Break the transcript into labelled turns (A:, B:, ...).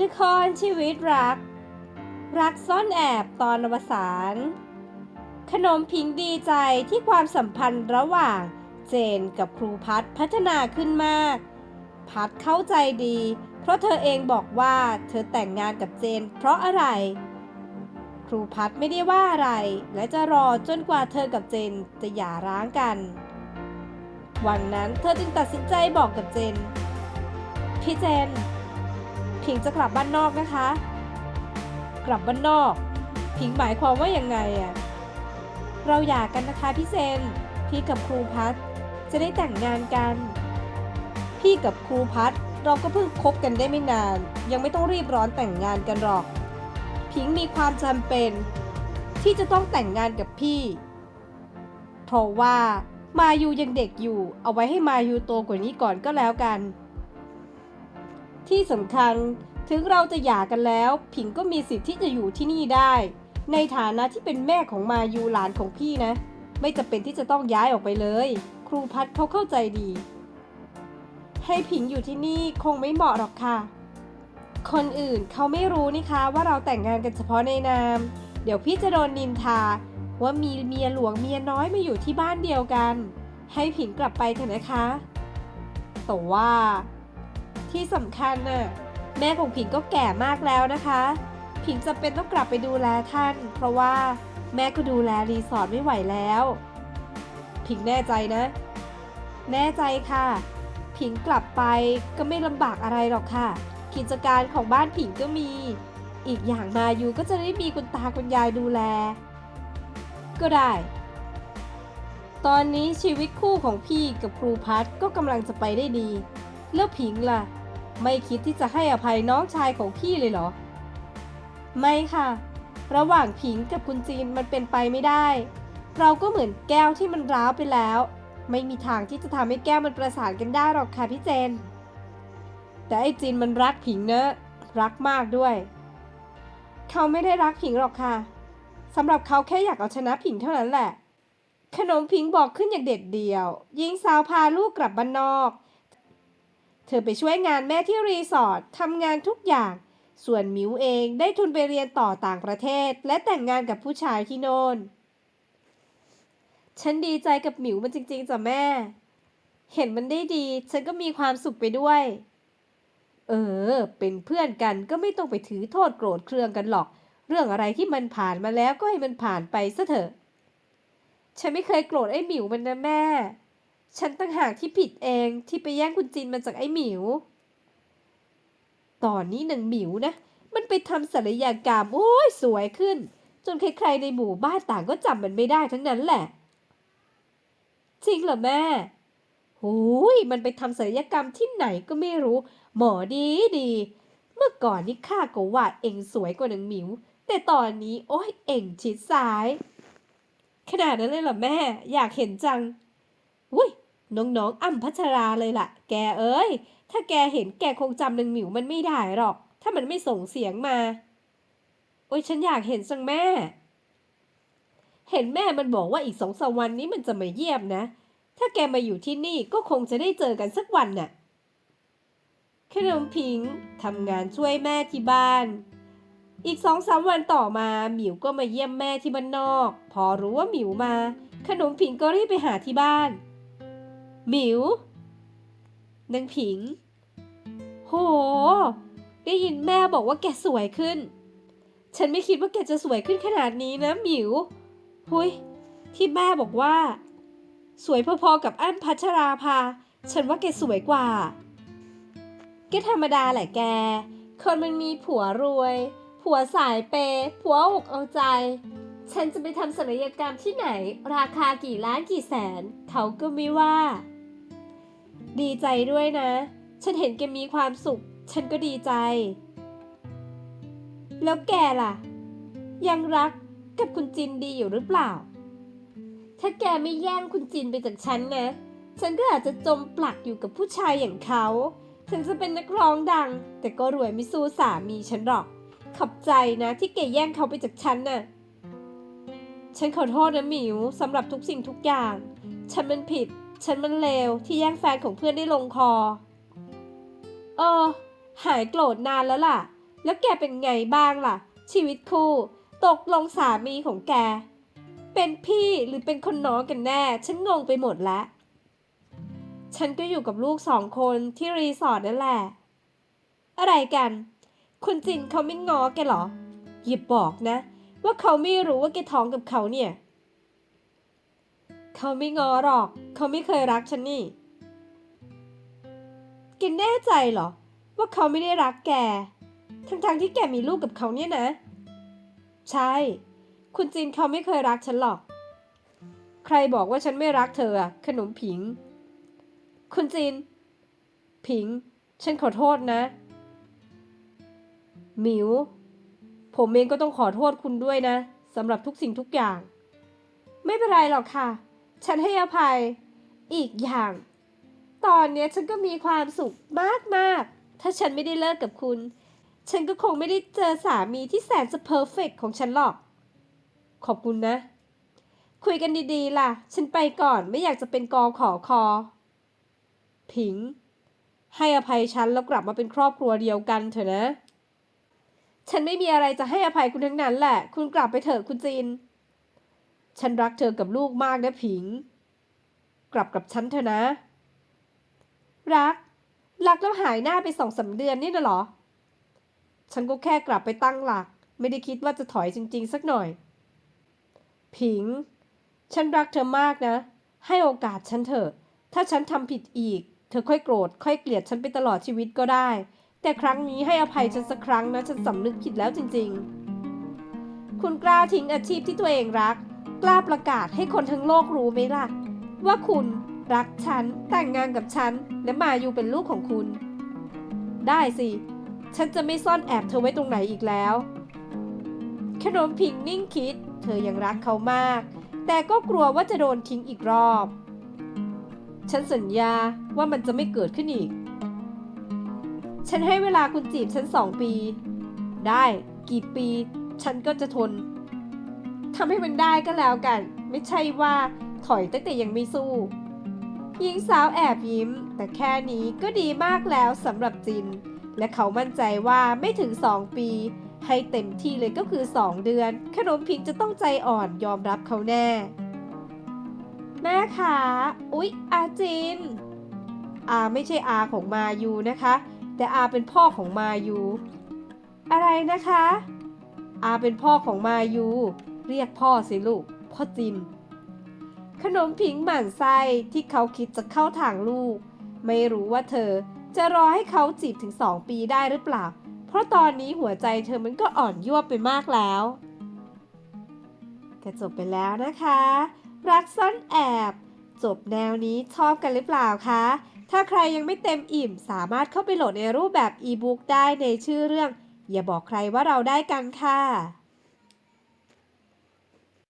A: ละครชีวิตรัก รักซ่อนแอบตอนอวสานขนมพิงดีใจที่ความสัมพันธ์ระหว่างเจนกับครูพัดพัฒนาขึ้นมาก พัดเข้าใจดี เพราะเธอเองบอกว่าเธอแต่งงานกับเจน เพราะอะไร ครูพัดไม่ได้ว่าอะไร และจะรอจนกว่าเธอกับเจนจะหย่าร้างกัน วันนั้นเธอจึงตัดสินใจบอกกับเจน พี่เจน พิงจะกลับบ้านนอกนะคะ กลับบ้านนอกพิงหมายความว่ายังไงอะเราหย่ากันนะคะพี่เจนพี่กับครูพัดจะได้แต่งงานกัน พี่กับครูพัดเราก็เพิ่งคบกันได้ไม่นาน ยังไม่ต้องรีบร้อนแต่งงานกันหรอกพิงมีความจำเป็น ที่จะต้องแต่งงานกับพี่เพราะว่ามายูยังเด็กอยู่ เอาไว้ให้มายูโตกว่านี้ก่อนก็แล้วกัน ที่สำคัญถึงเราจะหย่ากันแล้ว ผิงก็มีสิทธิ์ที่จะอยู่ที่นี่ได้ ในฐานะที่เป็นแม่ของมายูหลานของพี่นะ ไม่จำเป็นที่จะต้องย้ายออกไปเลย ครูพัดเขาเข้าใจดี ให้ผิงอยู่ที่นี่คงไม่เหมาะหรอกค่ะ คนอื่นเขาไม่รู้นี่คะว่าเราแต่งงานกันเฉพาะในนาม เดี๋ยวพี่จะโดนนินทา ว่ามีเมียหลวงเมียน้อยมาอยู่ที่บ้านเดียวกัน ให้ผิงกลับไปเถอะนะคะ แต่ว่า ที่สำคัญน่ะแม่ของผิงก็แก่มากแล้วนะคะ ผิงจะเป็นต้องกลับไปดูแลท่าน เพราะว่าแม่ก็ดูแลรีสอร์ทไม่ไหวแล้ว ผิงแน่ใจนะ แน่ใจค่ะ ผิงกลับไปก็ไม่ลำบากอะไรหรอกค่ะ กิจการของบ้านผิงก็มี อีกอย่างมาอยู่ก็จะได้มีคุณตาคุณยายดูแล ก็ได้ ตอนนี้ชีวิตคู่ของพี่กับครูพัดก็กำลังจะไปได้ดี แล้วผิงล่ะ ไม่คิดที่จะให้อภัยน้องชายของพี่เลยเหรอ ไม่ค่ะ ระหว่างผิงกับคุณจีนมันเป็นไปไม่ได้ เราก็เหมือนแก้วที่มันร้าวไปแล้ว ไม่มีทางที่จะทำให้แก้วมันประสานกันได้หรอกค่ะพี่เจน แต่ไอ้จีนมันรักผิงเนอะรักมากด้วย เขาไม่ได้รักผิงหรอกค่ะสำหรับเขาแค่อยากเอาชนะผิงเท่านั้นแหละ ขนมผิงบอกขึ้นอย่างเด็ดเดียวหญิงสาวพาลูกกลับบ้านนอก เธอไปช่วยงานแม่ที่รีสอร์ททำงานทุกอย่าง ส่วนมิวเองได้ทุนไปเรียนต่อต่างประเทศ และแต่งงานกับผู้ชายที่โน่น ฉันดีใจกับหมิวมันจริงๆจ้ะแม่ เห็นมันได้ดี ฉันก็มีความสุขไปด้วย เออ เป็นเพื่อนกันก็ไม่ต้องไปถือโทษโกรธเครืองกันหรอก เรื่องอะไรที่มันผ่านมาแล้วก็ให้มันผ่านไปซะเถอะ ฉันไม่เคยโกรธไอ้หมิวมันนะแม่ ฉันตั้งหากที่ผิดเองที่ไปแย่งคุณจินมาจากไอ้หมิว ตอนนี้นางหมิวนะ มันไปทำศัลยกรรมโอ้ยสวยขึ้น จนใครๆในหมู่บ้านต่างก็จำมันไม่ได้ทั้งนั้นแหละ จริงเหรอแม่โอ้ยมันไปทำศัลยกรรมที่ไหนก็ไม่รู้ หมอดีดี เมื่อก่อนนี่ข้าก็ว่าเองสวยกว่านางหมิว แต่ตอนนี้โอ้ยเองชิดซ้าย ขนาดนั้นเลยเหรอแม่ อยากเห็นจัง อุ้ยน้องๆอ้ำพัชราเลยล่ะ แกเอ้ย ถ้าแกเห็นแกคงจำนางหมิวมันไม่ได้หรอก ถ้ามันไม่ส่งเสียงมา โอ้ยฉันอยากเห็นจังแม่ เห็นแม่มันบอกว่าอีกสองสามวันนี้มันจะมาเยี่ยมนะ ถ้าแกมาอยู่ที่นี่ก็คงจะได้เจอกันสักวันน่ะขนมพิงทำงานช่วยแม่ที่บ้าน อีกสองสามวันต่อมาหมิวก็มาเยี่ยมแม่ที่บ้านนอก พอรู้ว่าหมิวมา ขนมผิงก็รีบไปหาที่บ้าน หมิวนางผิง โห ได้ยินแม่บอกว่าแกสวยขึ้น ฉันไม่คิดว่าแกจะสวยขึ้นขนาดนี้นะหมิว หุย ที่แม่บอกว่า สวยพอๆกับอั้นพัชราภา ฉันว่าแกสวยกว่า แกธรรมดาแหละแก คนมันมีผัวรวย ผัวสายเปยผัวอกเอาใจ ฉันจะไปทำศัลยกรรมที่ไหน ราคากี่ล้านกี่แสน เขาก็ไม่ว่า ดีใจด้วยนะ ฉันเห็นแกมีความสุข ฉันก็ดีใจ แล้วแกล่ะ ยังรักกับคุณจินดีอยู่หรือเปล่า ถ้าแกไม่แย่งคุณจินไปจากฉันนะ ฉันก็อาจจะจมปลักอยู่กับผู้ชายอย่างเขา ถึงจะเป็นนักร้องดัง แต่ก็รวยไม่สู้สามีฉันหรอก ขอบใจนะที่แกแย่งเขาไปจากฉันน่ะ ฉันขอโทษนะหมิวสำหรับทุกสิ่งทุกอย่าง ฉันมันผิด ฉันมันเลวที่แย่งแฟนของเพื่อนได้ลงคอ เออ หายโกรธนานแล้วล่ะ แล้วแกเป็นไงบ้างล่ะ ชีวิตคู่ ตกลงสามีของแก เป็นพี่หรือเป็นคนน้องกันแน่ ฉันงงไปหมดแล้ว ฉันก็อยู่กับลูกสองคนที่รีสอร์ทนั่นแหละ อะไรกัน คุณจินเขาไม่ง้อแกเหรออย่าบอกนะ ว่าเขาไม่รู้ว่าแกท้องกับเขาเนี่ย เขาไม่ง้อหรอก เขาไม่เคยรักฉันนี่แกแน่ใจเหรอ ว่าเขาไม่ได้รักแก ทั้งๆที่แกมีลูกกับเขาเนี่ยนะ ใช่ คุณจินเขาไม่เคยรักฉันหรอก ใครบอกว่าฉันไม่รักเธออะขนมผิง คุณจินผิง ฉันขอโทษนะ หมิว ผมเองก็ต้องขอโทษคุณด้วยนะสำหรับทุกสิ่งทุกอย่าง ไม่เป็นไรหรอกค่ะ ฉันให้อภัย อีกอย่าง ตอนเนี้ยฉันก็มีความสุขมาก ๆ ถ้าฉันไม่ได้เลิกกับคุณ ฉันก็คงไม่ได้เจอสามีที่แสนจะเพอร์เฟกของฉันหรอก ขอบคุณนะ คุยกันดีๆ ล่ะ ฉันไปก่อนไม่อยากจะเป็นกอขอคอ ผิง ให้อภัยฉันแล้วกลับมาเป็นครอบครัวเดียวกันเถอะนะ ฉันไม่มีอะไรจะให้อภัยคุณทั้งนั้นแหละ คุณกลับไปเถอะคุณจีน ฉันรักเธอกับลูกมากนะผิง กลับกับฉันเถอะนะ รัก รักแล้วหายหน้าไปสองสามเดือนนี่นะหรอ ฉันก็แค่กลับไปตั้งหลัก ไม่ได้คิดว่าจะถอยจริง ๆ สักหน่อย ผิง ฉันรักเธอมากนะ ให้โอกาสฉันเถอะ ถ้าฉันทำผิดอีก เธอค่อยโกรธ ค่อยเกลียดฉันไปตลอดชีวิตก็ได้ แต่ครั้งนี้ให้อภัยฉันสักครั้งนะ ฉันสำนึกผิดแล้วจริง ๆ คุณกล้าทิ้งอาชีพที่ตัวเองรัก กล้าประกาศให้คนทั้งโลกรู้ไหมล่ะ ว่าคุณรักฉัน แต่งงานกับฉัน และมาอยู่เป็นลูกของคุณ ได้สิ ฉันจะไม่ซ่อนแอบเธอไว้ตรงไหนอีกแล้วขนมผิงนิ่งคิด เธอยังรักเขามาก แต่ก็กลัวว่าจะโดนทิ้งอีกรอบ ฉันสัญญาว่ามันจะไม่เกิดขึ้นอีก ฉันให้เวลาคุณจีบฉันสองปี ได้กี่ปี ฉันก็จะทน ทำให้มันได้ก็แล้วกัน ไม่ใช่ว่าถอยตั้งแต่ยังไม่สู้หญิงสาวแอบยิ้ม แต่แค่นี้ก็ดีมากแล้วสำหรับจิน และเขามั่นใจว่าไม่ถึง 2 ปี ให้เต็มที่เลยก็คือ 2 เดือน ขนมพิงจะต้องใจอ่อนยอมรับเขาแน่ แม่คะอุ๊ย อาจิน อาไม่ใช่อาของมายูนะคะ แต่อาเป็นพ่อของมายู อะไรนะคะ อาเป็นพ่อของมายู เรียกพ่อสิลูก พ่อจินขนมผิงหมั่นไส้ที่เขาคิดจะเข้าทางลูก ไม่รู้ว่าเธอจะรอให้เขาจีบถึงสองปีได้หรือเปล่า เพราะตอนนี้หัวใจเธอมันก็อ่อนยวไปมากแล้วก็จบไปแล้วนะคะ รักซ่อนแอบ จบแนวนี้ชอบกันหรือเปล่าคะ ถ้าใครยังไม่เต็มอิ่มสามารถเข้าไปโหลดในรูปแบบอีบุ๊กได้ในชื่อเรื่อง อย่าบอกใครว่าเราได้กันค่ะ